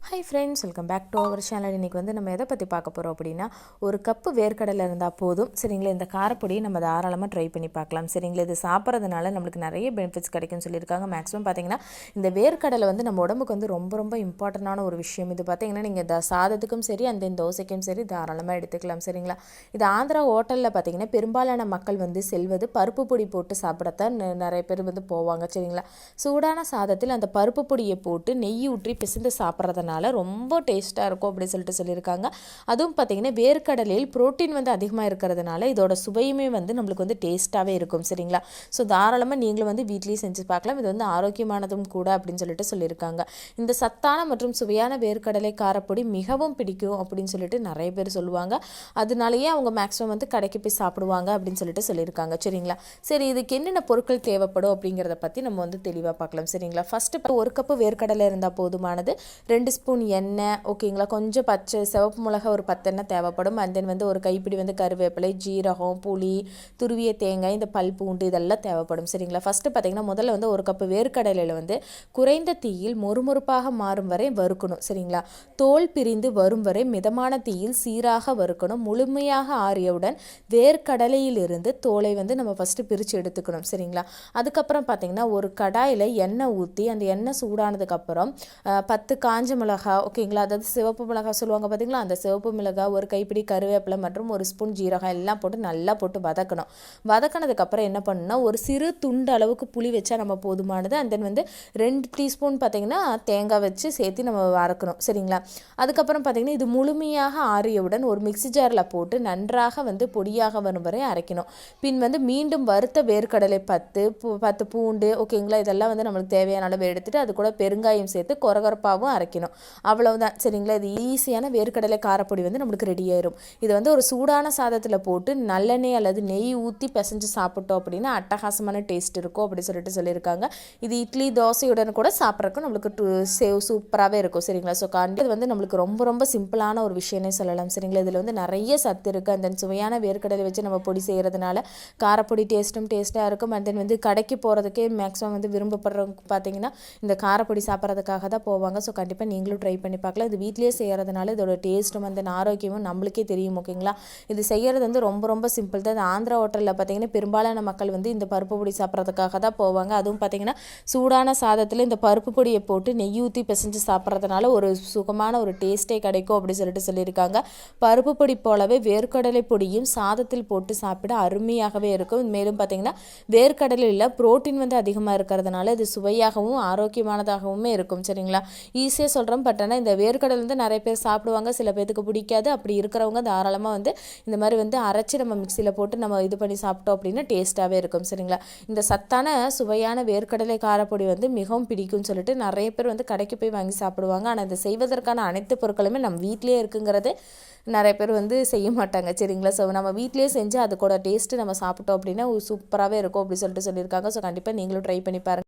Hi friends welcome back to our channel இன்றைக்கி வந்து நம்ம எதை பற்றி பார்க்க போகிறோம் அப்படின்னா ஒரு கப்பு வேர்க்கடலை இருந்தால் போதும். சரிங்களா? இந்த காரப்பொடியை நம்ம தாராளமாக ட்ரை பண்ணி பார்க்கலாம். சரிங்களா? இது சாப்பிட்றதுனால நம்மளுக்கு நிறைய பெனிஃபிட்ஸ் கிடைக்கும்னு சொல்லியிருக்காங்க. மேக்ஸிமம் பார்த்தீங்கன்னா இந்த வேர்க்கடலை வந்து நம்ம உடம்புக்கு வந்து ரொம்ப ரொம்ப இம்பார்ட்டண்டான ஒரு விஷயம். இது பார்த்தீங்கன்னா நீங்கள் த சாதத்துக்கும் சரி அந்த தோசைக்கும் சரி தாராளமாக எடுத்துக்கலாம். சரிங்களா? இது ஆந்திரா ஹோட்டலில் பார்த்தீங்கன்னா பெரும்பாலான மக்கள் வந்து செல்வது பருப்பு பொடி போட்டு சாப்பிடத்தான் நிறைய பேர் வந்து போவாங்க. சரிங்களா? சூடான சாதத்தில் அந்த பருப்பு பொடியை போட்டு நெய் ஊற்றி பிசைந்து சாப்பிட்றதுனால ரொம்ப டேஸ்ட்டாக இருக்கும் அப்படின்னு சொல்லிட்டு சொல்லியிருக்காங்க. அதுவும் பார்த்தீங்கன்னா வேர்க்கடலையில் புரோட்டீன் வந்து அதிகமாக இருக்கிறதுனால இதோட சுவையுமே வந்து நம்மளுக்கு வந்து டேஸ்ட்டாகவே இருக்கும் சரிங்களா? ஸோ தாராளமாக நீங்களும் வந்து வீட்லேயே செஞ்சு பார்க்கலாம். இது வந்து ஆரோக்கியமானதும் கூட அப்படின்னு சொல்லிட்டு சொல்லியிருக்காங்க. இந்த சத்தான மற்றும் சுவையான வேர்க்கடலை காரப்பொடி மிகவும் பிடிக்கும் அப்படின்னு சொல்லிட்டு நிறைய பேர் சொல்லுவாங்க. அதனாலேயே அவங்க மேக்ஸிமம் வந்து கடைக்கு போய் சாப்பிடுவாங்க அப்படின்னு சொல்லிட்டு சொல்லியிருக்காங்க சரிங்களா? சரி இதுக்கு என்னென்ன பொருட்கள் தேவைப்படும் அப்படிங்கிறத பற்றி நம்ம வந்து தெளிவாக பார்க்கலாம் சரிங்களா? ஃபஸ்ட்டு ஒரு கப்பு வேர்க்கடலை இருந்தால் போதுமானது. ரெண்டு ஸ்பூன் எண்ணெய் ஓகேங்களா கொஞ்சம் பச்சை சிவப்பு மிளகா ஒரு பத்தெண்ணெய் தேவைப்படும். அண்ட் தென் வந்து ஒரு கைப்பிடி வந்து கருவேப்பிலை ஜீரகம் புளி துருவிய தேங்காய் இந்த பல் பூண்டு இதெல்லாம் தேவைப்படும். சரிங்களா? ஃபஸ்ட்டு பார்த்தீங்கன்னா முதல்ல வந்து ஒரு கப்பு வேர்க்கடலையில் வந்து குறைந்த தீயில் மொறுமொறுப்பாக மாறும் வரை வறுக்கணும். சரிங்களா? தோல் பிரிந்து வரும் வரை மிதமான தீயில் சீராக வறுக்கணும். முழுமையாக ஆறியவுடன் வேர்க்கடலையிலிருந்து தோலை வந்து நம்ம ஃபஸ்ட்டு பிரித்து எடுத்துக்கணும். சரிங்களா? அதுக்கப்புறம் பார்த்தீங்கன்னா ஒரு கடாயில் எண்ணெய் ஊற்றி அந்த எண்ணெய் சூடானதுக்கப்புறம் பத்து காஞ்ச மிளகா ஓகேங்களா? அதாவது சிவப்பு மிளகா சொல்லுவாங்க பார்த்தீங்களா அந்த சிவப்பு மிளகா ஒரு கைப்பிடி கருவேப்பிலை மற்றும் ஒரு ஸ்பூன் ஜீரகம் எல்லாம் போட்டு நல்லா போட்டு வதக்கணும். வதக்கினதுக்கப்புறம் என்ன பண்ணணும்னா ஒரு சிறு துண்டு அளவுக்கு புளி வச்சா நம்ம போதுமானது. அண்ட் தென் வந்து ரெண்டு டீஸ்பூன் பார்த்தீங்கன்னா தேங்காய் வச்சு சேர்த்து நம்ம வறக்கணும். சரிங்களா? அதுக்கப்புறம் பார்த்தீங்கன்னா இது முழுமையாக ஆறியவுடன் ஒரு மிக்ஸி ஜாரில் போட்டு நன்றாக வந்து பொடியாக வரும் வரை அரைக்கணும். பின் வந்து மீண்டும் வறுத்த வேர்க்கடலை பத்து பூ- பத்து பூண்டு ஓகேங்களா? இதெல்லாம் வந்து நம்மளுக்கு தேவையான அளவு எடுத்துகிட்டு அது கூட பெருங்காயம் சேர்த்து கொரகொரப்பாகவும் அரைக்கணும். அவ்வளவுதான். சரிங்களா? இது ஈஸியான வேர்க்கடலை காரப்பொடி வந்து நம்மளுக்கு ரெடி ஆயிரும். இது வந்து ஒரு சூடான சாதத்தில் போட்டு நல்லெண்ணெய் அல்லது நெய் ஊற்றி பிசைஞ்சு சாப்பிட்டோம் அப்படின்னா அட்டகாசமான டேஸ்ட் இருக்கும் அப்படி சொல்லிட்டு சொல்லியிருக்காங்க. இது இட்லி தோசையுடன் கூட சாப்பிட்றதுக்கு நம்மளுக்கு சேவ் சூப்பராகவே இருக்கும். சரிங்களா? ஸோ கண்டி இது வந்து நம்மளுக்கு ரொம்ப ரொம்ப சிம்பிளான ஒரு விஷயம்னே சொல்லலாம். சரிங்களா? இதில் வந்து நிறைய சத்து இருக்குது அந்த சுவையான வேர்க்கடலை வச்சு நம்ம பொடி செய்கிறதுனால காரப்பொடி டேஸ்ட்டும் டேஸ்ட்டாக இருக்கும். அண்ட் தென் வந்து கடைக்கு போகிறதுக்கே மேக்ஸிமம் வந்து விரும்பப்படுறவங்க பார்த்தீங்கன்னா இந்த காரப்பொடி சாப்பிட்றதுக்காக தான் போவாங்க. ஸோ கண்டிப்பாக நீங்கள் நீங்களும் ட்ரை பண்ணி பார்க்கலாம். இது வீட்லேயே செய்கிறதுனால இதோட டேஸ்ட்டும் வந்து ஆரோக்கியமும் நம்மளுக்கே தெரியும் ஓகேங்களா இது செய்கிறது வந்து ரொம்ப ரொம்ப சிம்பிள் தான். ஆந்திரா ஹோட்டலில் பார்த்தீங்கன்னா பெரும்பாலான மக்கள் வந்து இந்த பருப்பு பொடி சாப்பிட்றதுக்காக தான் போவாங்க. அதுவும் பார்த்தீங்கன்னா சூடான சாதத்தில் இந்த பருப்பு பொடியை போட்டு நெய் ஊற்றி பிசைஞ்சு சாப்பிட்றதுனால ஒரு சுகமான ஒரு டேஸ்ட்டே கிடைக்கும் அப்படி சொல்லிட்டு சொல்லியிருக்காங்க. பருப்பு பொடி போலவே வேர்க்கடலை பொடியும் சாதத்தில் போட்டு சாப்பிட அருமையாகவே இருக்கும். மேலும் பார்த்தீங்கன்னா வேர்க்கடலையில் புரோட்டீன் வந்து அதிகமாக இருக்கிறதுனால இது சுவையாகவும் ஆரோக்கியமானதாகவுமே இருக்கும். சரிங்களா? ஈஸியாக சொல்கிற சொல்கிறோம் பட் ஆனால் இந்த வேர்க்கடலை வந்து நிறைய பேர் சாப்பிடுவாங்க. சில பேர்த்துக்கு பிடிக்காது. அப்படி இருக்கிறவங்க தாராளமாக வந்து இந்த மாதிரி வந்து அரைச்சி நம்ம மிக்சியில் போட்டு நம்ம இது பண்ணி சாப்பிட்டோம் அப்படின்னா டேஸ்ட்டாகவே இருக்கும். சரிங்களா? இந்த சத்தான சுவையான வேர்க்கடலை காரப்பொடி வந்து மிகவும் பிடிக்கும்னு சொல்லிட்டு நிறைய பேர் வந்து கடைக்கு போய் வாங்கி சாப்பிடுவாங்க. ஆனால் இதை செய்வதற்கான அனைத்து பொருட்களுமே நம்ம வீட்டிலே இருக்குங்கிறது நிறைய பேர் வந்து செய்ய மாட்டாங்க. சரிங்களா? ஸோ நம்ம வீட்டிலேயே செஞ்சு அதுக்கூட டேஸ்ட்டு நம்ம சாப்பிட்டோம் அப்படின்னா சூப்பராகவே இருக்கும் அப்படி சொல்லிட்டு சொல்லியிருக்காங்க. ஸோ கண்டிப்பாக நீங்களும் ட்ரை பண்ணி பாருங்க.